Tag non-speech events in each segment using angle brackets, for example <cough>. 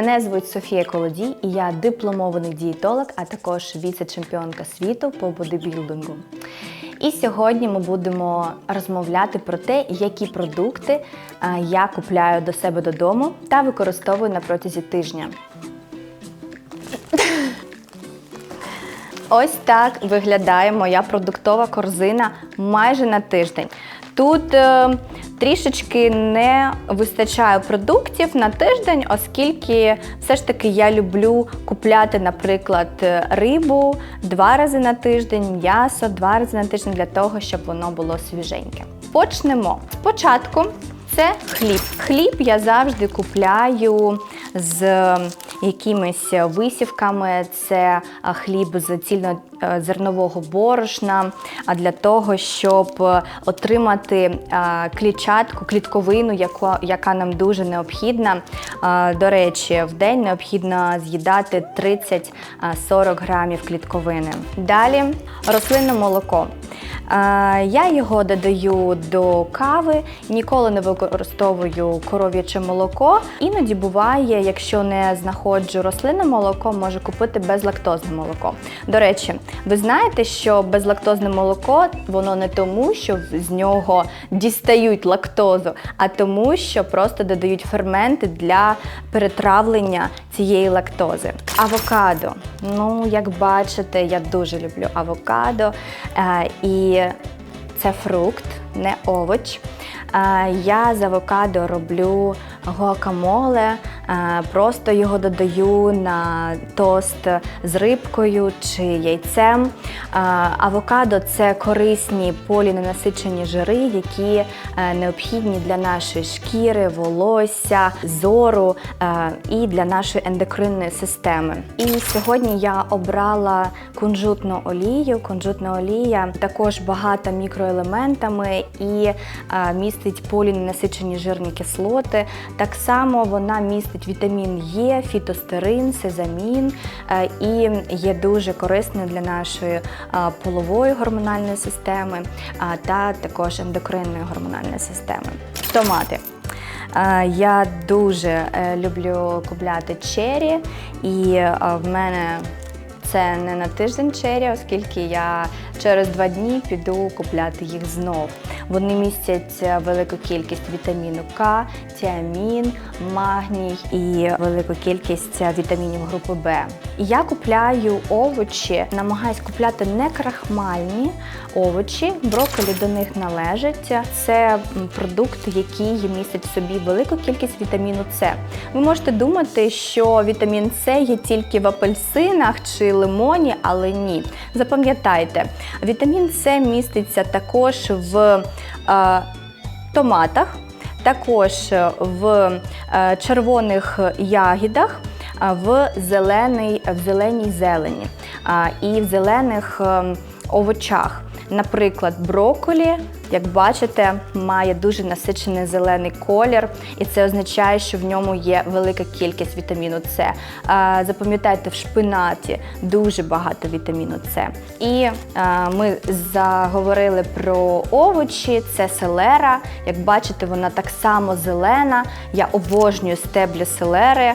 Мене звуть Софія Колодій, і я дипломований дієтолог, а також віце-чемпіонка світу по бодибілдингу. І сьогодні ми будемо розмовляти про те, які продукти я купляю до себе додому та використовую на протязі тижня. Ось так виглядає моя продуктова корзина майже на тиждень. Тут е, трішечки не вистачає продуктів на тиждень, оскільки все ж таки я люблю купляти, наприклад, рибу два рази на тиждень, м'ясо два рази на тиждень для того, щоб воно було свіженьке. Почнемо. Спочатку це хліб. Хліб я завжди купляю з якимись висівками. Це хліб з цільнозернового борошна, а для того, щоб отримати а, клітчатку, клітковину, яка, нам дуже необхідна. До речі, в день необхідно з'їдати 30-40 грамів клітковини. Далі рослинне молоко. Е, Я його додаю до кави, ніколи не використовую коров'яче молоко. Іноді буває, якщо не знаходжу рослинне молоко, можу купити безлактозне молоко. До речі, ви знаєте, що безлактозне молоко воно не тому, що з нього дістають лактозу, а тому, що просто додають ферменти для перетравлення цієї лактози. Авокадо. Ну, як бачите, я дуже люблю авокадо. Е, І це фрукт, не овоч. Я з авокадо роблю гуакамоле, просто його додаю на тост з рибкою чи яйцем. Авокадо це корисні поліненасичені жири, які е, необхідні для нашої шкіри, волосся, зору е, і для нашої ендокринної системи. І сьогодні я обрала кунжутну олію. Кунжутна олія також багата мікроелементами і е, містить поліненасичені жирні кислоти. Так само вона містить вітамін Е, фітостерин, сезамін е, і є дуже корисною для нашої е, полової гормональної системи а, та також ендокринної гормональної системи. Томати. Е, Я дуже е, люблю купляти чері, і е, в мене це не на тиждень чері, оскільки я через два дні піду купляти їх знов. Вони містять е, велику кількість вітаміну К, тіамін, магній і велику кількість е, вітамінів групи Б. Я купляю овочі, намагаюсь купляти не крахмальні овочі. Брокколі до них належить. Це продукт, який містить в собі велику кількість вітаміну С. Ви можете думати, що вітамін С є тільки в апельсинах чи лимоні, але ні. Запам'ятайте, вітамін С міститься також в е, томатах, також в е, червоних ягідах, в, зелений, в зеленій зелені і в зелених ем, овочах. Наприклад, брокколі, як бачите, має дуже насичений зелений колір, і це означає, що в ньому є велика кількість вітаміну С. Запам'ятайте, в шпинаті дуже багато вітаміну С. І ми заговорили про овочі, це селера. Як бачите, вона так само зелена. Я обожнюю стеблі селери,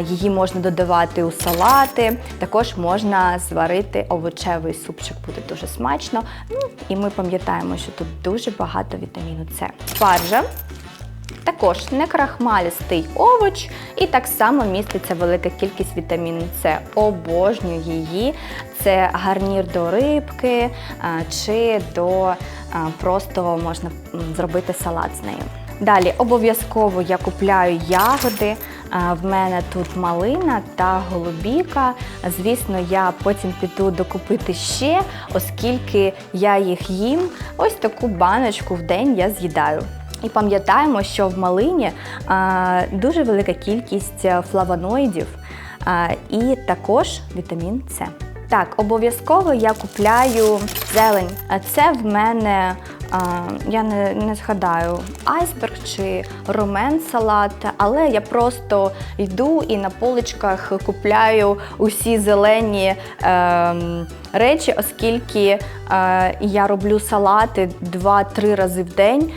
її можна додавати у салати. Також можна зварити овочевий супчик, буде дуже смачно. Ну і ми пам'ятаємо, що тут дуже багато вітаміну С. Спаржа. Також не крахмалістий овоч, і так само міститься велика кількість вітаміну С. Обожнюю її. Це гарнір до рибки чи до просто можна зробити салат з нею. Далі обов'язково я купляю ягоди. В мене тут малина та голубіка. Звісно, я потім піду докупити ще, оскільки я їх їм. Ось таку баночку в день я з'їдаю. І пам'ятаємо, що в малині дуже велика кількість е, флавоноїдів і також вітамін С. Так, обов'язково я купляю зелень. Це в мене я не, не згадаю айсберг чи ромен салат, але я просто йду і на поличках купляю усі зелені ем, речі, оскільки е, я роблю салати 2-3 рази в день.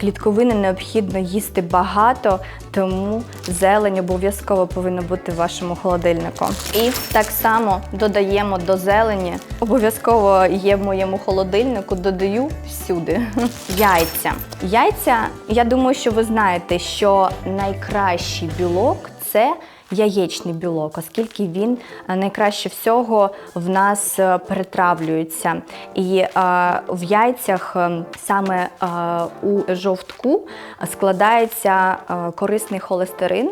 Клітковини необхідно їсти багато, тому зелень обов'язково повинна бути в вашому холодильнику. І так само додаємо до зелені. Обов'язково є в моєму холодильнику, додаю всюди. Яйця. Яйця, я думаю, що ви знаєте, що найкращий білок це яєчний білок, оскільки він е, найкраще всього в нас е, перетравлюється. І е, в яйцях е, саме е, у жовтку складається корисний холестерин.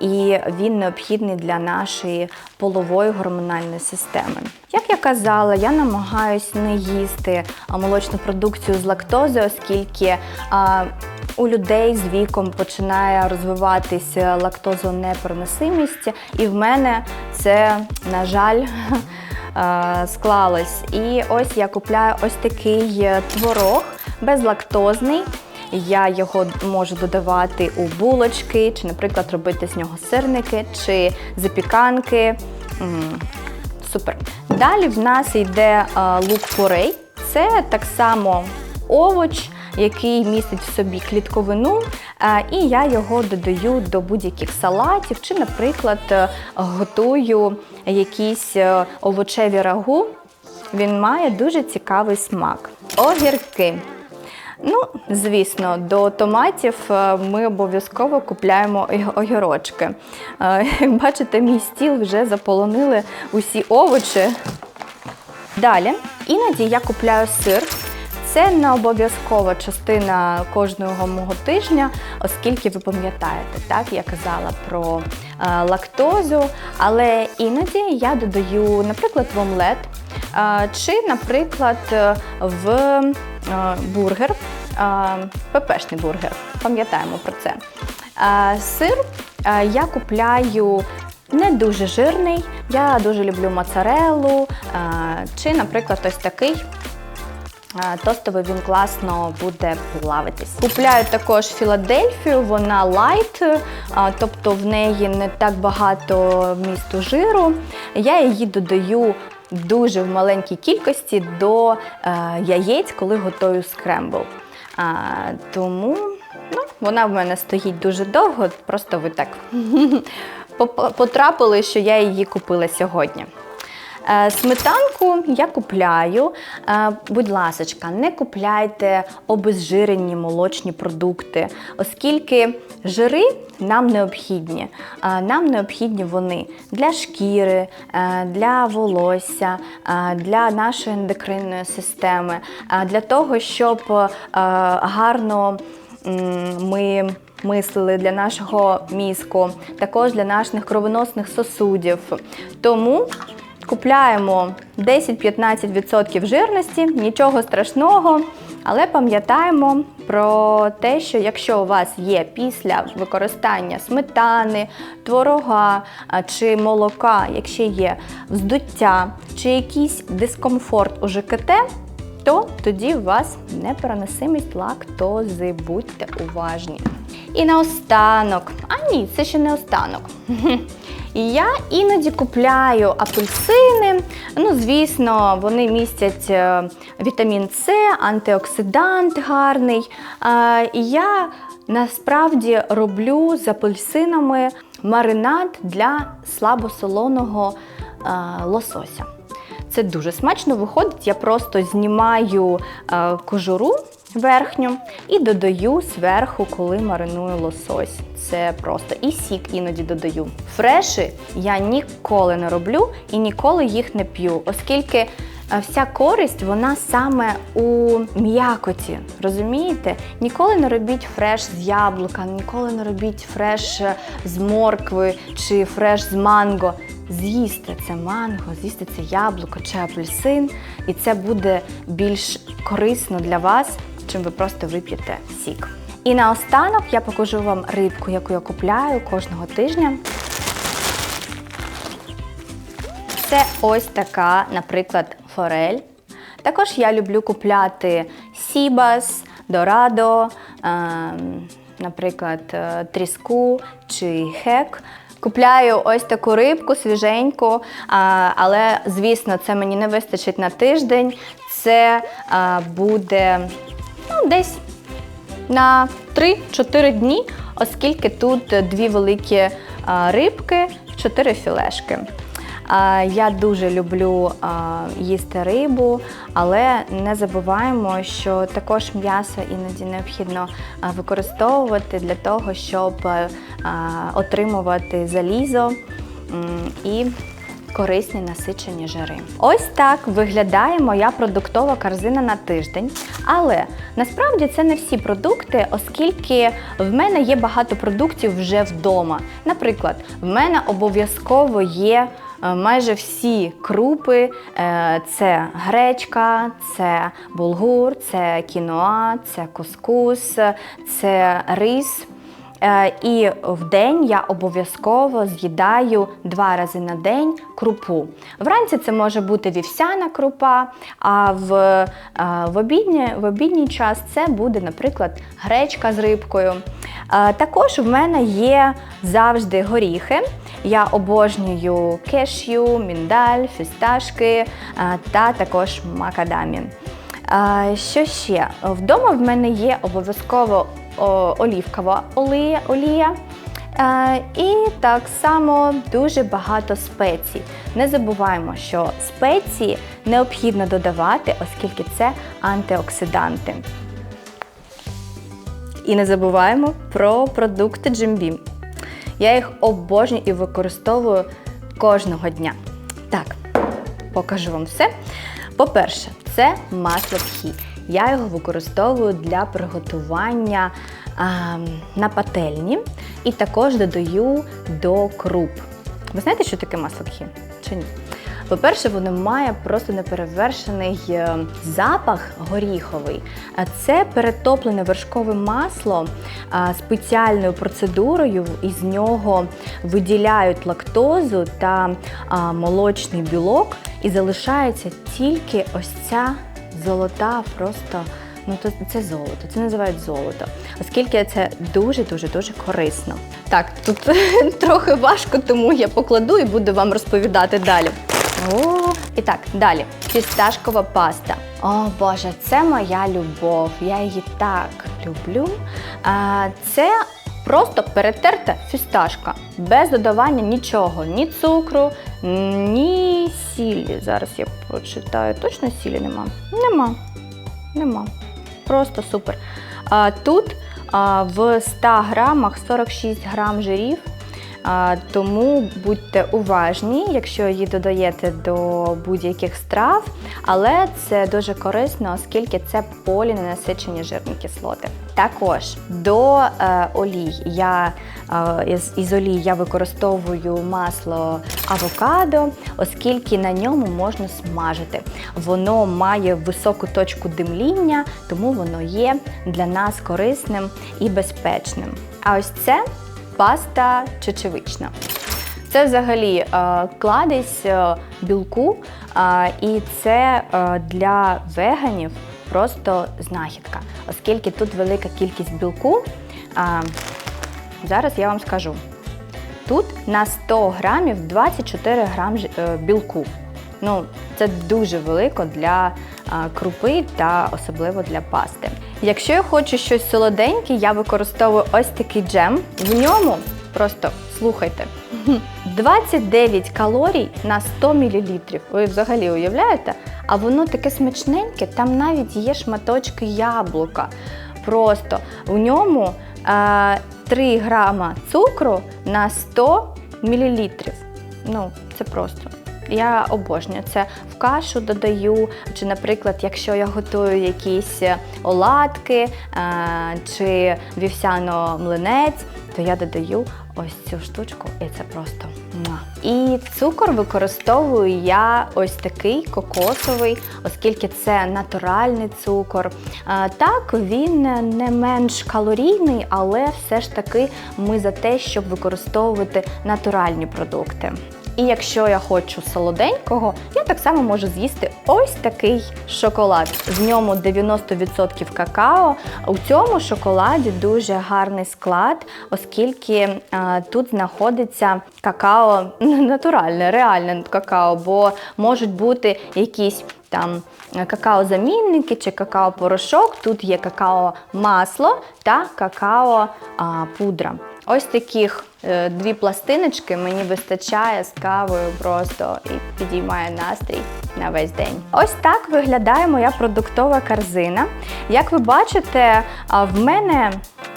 І він необхідний для нашої полової гормональної системи. Як я казала, я намагаюсь не їсти молочну продукцію з лактози, оскільки у людей з віком починає розвиватися лактозонепереносимість, і в мене це, на жаль, <laughs> склалось. І ось я купляю ось такий е, творог безлактозний. Я його можу додавати у булочки, чи, наприклад, робити з нього сирники чи запіканки. Супер. Далі в нас йде е, лук порей. Це так само овоч, який містить в собі клітковину, е, і я його додаю до будь-яких салатів, чи, наприклад, е, готую якісь овочеві рагу. Він має дуже цікавий смак. Огірки. Ну, звісно, до томатів е, ми обов'язково купляємо огірочки. Е, Як <laughs> бачите, мій стіл вже заполонили усі овочі. Далі, іноді я купляю сир. Це не обов'язкова частина кожного мого тижня, оскільки ви пам'ятаєте, так я казала про е, лактозу, але іноді я додаю, наприклад, в омлет, е, чи, наприклад, е, в е, бургер, ППшний бургер. Пам'ятаємо про це. Сир я купляю не дуже жирний. Я дуже люблю моцареллу, е, чи, наприклад, ось такий. Тостовий він класно буде плавитись. Купляю також Філадельфію, вона лайт, тобто в неї не так багато вмісту жиру. Я її додаю дуже в маленькій кількості до е, яєць, коли готую скрембл. Тому ну, вона в мене стоїть дуже довго, просто ви так <laughs> потрапили, що я її купила сьогодні. Е, Сметанку я купляю. Е, Будь ласочка, не купляйте обезжирені молочні продукти, оскільки жири нам необхідні. Е, Нам необхідні вони для шкіри, для волосся, для нашої ендокринної системи, для того, щоб гарно ми мислили для нашого мізку, також для наших кровоносних сосудів. Тому купляємо 10-15% жирності, нічого страшного, але пам'ятаємо про те, що якщо у вас є після використання сметани, творога чи молока, якщо є вздуття чи якийсь дискомфорт у ЖКТ, то тоді у вас непереносимість лактози. Будьте уважні. І наостанок, а ні, це ще не останок. <laughs> І я іноді купляю апельсини. Ну, звісно, вони містять е, вітамін С, антиоксидант гарний. Е, І я насправді роблю з апельсинами маринад для слабосолоного е, лосося. Це дуже смачно виходить. Я просто знімаю кожуру верхню і додаю зверху, коли мариную лосось. Це просто і сік іноді додаю. Фреші я ніколи не роблю і ніколи їх не п'ю, оскільки е, вся користь вона саме у м'якоті. Розумієте? Ніколи не робіть фреш з яблука, ніколи не робіть фреш е, з моркви чи фреш з манго. З'їсти це манго, з'їсти це яблуко чи апельсин, і це буде більш корисно для вас, чим ви просто вип'єте сік. І наостанок я покажу вам рибку, яку я купляю кожного тижня. Це ось така, наприклад, форель. Також я люблю купляти сібас, дорадо, ем, наприклад, е, тріску чи хек. Купляю ось таку рибку свіженьку, а, але звісно, це мені не вистачить на тиждень. Це а, буде десь на 3-4 дні, оскільки тут дві великі рибки, 4 філешки. Я дуже люблю їсти рибу, але не забуваємо, що також м'ясо іноді необхідно використовувати для того, щоб отримувати залізо і корисні насичені жири. Ось так виглядає моя продуктова корзина на тиждень. Але насправді це не всі продукти, оскільки в мене є багато продуктів вже вдома. Наприклад, в мене обов'язково є. е, Майже всі крупи Е, це гречка, це булгур, це кіноа, це кускус, це рис. Е, І в день я обов'язково з'їдаю два рази на день крупу. Вранці це може бути вівсяна крупа, а в, е, в, обідні, в обідній час це буде, наприклад, гречка з рибкою. Е, Також в мене є завжди горіхи. Я обожнюю кешю, міндаль, фісташки та також макадамі. Що ще? Вдома в мене є обов'язково олівкова олія. Е, І так само дуже багато спецій. Не забуваємо, що спеції необхідно додавати, оскільки це антиоксиданти. І не забуваємо про продукти Beam. Я їх обожнюю і використовую кожного дня. Так, покажу вам все. По-перше, це масло пхі. Я його використовую для приготування а, на пательні і також додаю до круп. Ви знаєте, що таке масло? Чи ні? По-перше, воно має просто неперевершений е, запах горіховий. Це перетоплене вершкове масло спеціальною процедурою. Із нього виділяють лактозу та молочний білок, і залишається тільки ось ця золота, просто ну то це золото, це називають золото, оскільки це дуже дуже дуже корисно. Так, тут <laughs> трохи важко, тому я покладу і буду вам розповідати далі. О, і так, далі. Фісташкова паста. О Боже, це моя любов. Я її так люблю. А, Це просто перетерта фісташка, без додавання нічого, ні цукру, ні сілі. Зараз я прочитаю. точно сілі нема? Нема. Нема. Просто супер. А, Тут а, в 100 грамах 46 грам жирів. Тому будьте уважні, якщо її додаєте до будь-яких страв, але це дуже корисно, оскільки це поліненасичені жирні кислоти. Також до е, олій я е, із, олій я використовую масло авокадо, оскільки на ньому можна смажити. Воно має високу точку димління, тому воно є для нас корисним і безпечним. А ось це паста чечевична. Це взагалі е, кладезь е, білку, е, і це для веганів просто знахідка, оскільки тут велика кількість білку. Зараз я вам скажу. Тут на 100 грамів 24 грам білку. Ну, це дуже велико для крупи та особливо для пасти. Якщо я хочу щось солоденьке, я використовую ось такий джем. В ньому просто слухайте. <laughs> 29 калорій на 100 мл. Ви взагалі уявляєте? А воно таке смачненьке, там навіть є шматочки яблука. Просто в ньому е, 3 грама цукру на 100 мл. Ну, це просто. Я обожнюю це в кашу додаю, чи, наприклад, якщо я готую якісь оладки е, чи вівсяно-млинець, то я додаю ось цю штучку, і це просто муа. І цукор використовую я ось такий кокосовий, оскільки це натуральний цукор. Е, Так, він не менш калорійний, але все ж таки ми за те, щоб використовувати натуральні продукти. І якщо я хочу солоденького, я так само можу з'їсти ось такий шоколад. В ньому 90% какао. У цьому шоколаді дуже гарний склад, оскільки а, тут знаходиться какао натуральне, реальне какао, бо можуть бути якісь там какао-замінники чи какао-порошок. Тут є какао-масло та какао-пудра. Ось таких е, дві пластиночки мені вистачає з кавою просто і підіймає настрій на весь день. Ось так виглядає моя продуктова корзина. Як ви бачите, в мене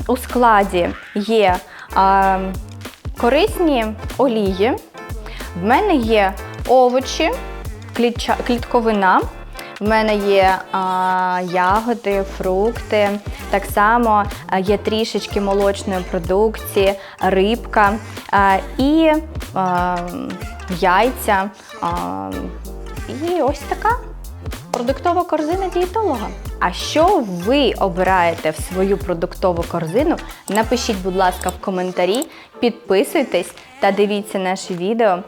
у складі є корисні олії, в мене є овочі, клітковина. В мене є а, ягоди, фрукти, так само є трішечки молочної продукції, рибка а, і а, яйця. А, і ось така продуктова корзина дієтолога. А що ви обираєте в свою продуктову корзину? Напишіть, будь ласка, в коментарі, підписуйтесь та дивіться наші відео.